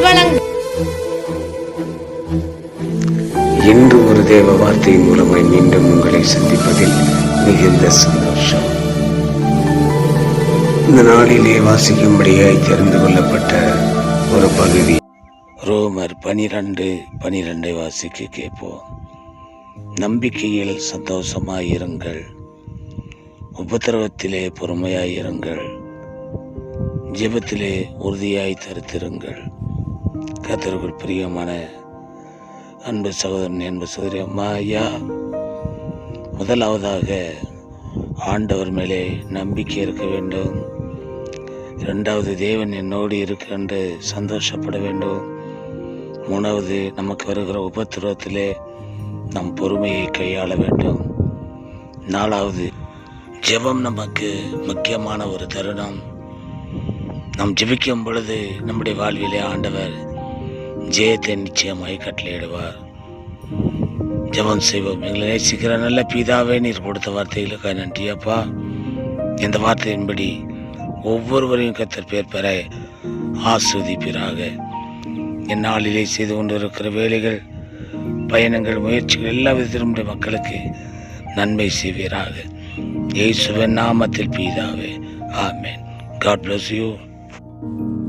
வழங்கும் இன்று ஒரு தேவ வார்த்தை மூலமாய் மீண்டும் உங்களை சந்திப்பதில் மிகுந்த சந்தோஷம். இந்த நாளிலே வாசிக்கும்படியாய் தெரிந்து கொள்ளப்பட்ட ஒரு பகுதி. ரோமர் பனிரெண்டு பனிரெண்டை வாசிக்க கேட்போம். நம்பிக்கையில் சந்தோஷமாயிருங்கள். உபத்திரவத்திலே பொறுமையாயிருங்கள். ஜெபத்திலே உறுதியாய் தருத்திருங்கள். கத்தர்கள் பிரியமான அன்பு சகோதரன் அன்பு சகோதரி மாயா ஐயா. முதலாவதாக ஆண்டவர் மேலே நம்பிக்கை இருக்க வேண்டும். இரண்டாவது தேவன் என்னோடு இருக்கு என்று சந்தோஷப்பட வேண்டும். மூணாவது நமக்கு வருகிற உபத்திரவத்திலே நம் பொறுமையை கையாள வேண்டும். நாலாவது ஜெபம் நமக்கு முக்கியமான ஒரு தருணம். நாம் ஜெபிக்கும் பொழுது நம்முடைய வாழ்விலே ஆண்டவர் ஜெயத்தை நிச்சயமாய் கட்டளையிடுவார். ஜபம் செய்வோம். எங்களை நேசிக்கிற நல்ல பிதாவே நீர் கொடுத்த வார்த்தைகளுக்காக நன்றியப்பா இந்த வார்த்தையின்படி ஒவ்வொருவரையும் கத்தர் பேர் பெற ஆஸ்வதிப்பீராக. என் நாளிலே செய்து கொண்டிருக்கிற வேலைகள் பயணங்கள் முயற்சிகள் எல்லா விதத்திலும் மக்களுக்கு நன்மை செய்வீராக. இயேசுவின் நாமத்தில் பீதாவே. ஆமேன். God bless you Thank you.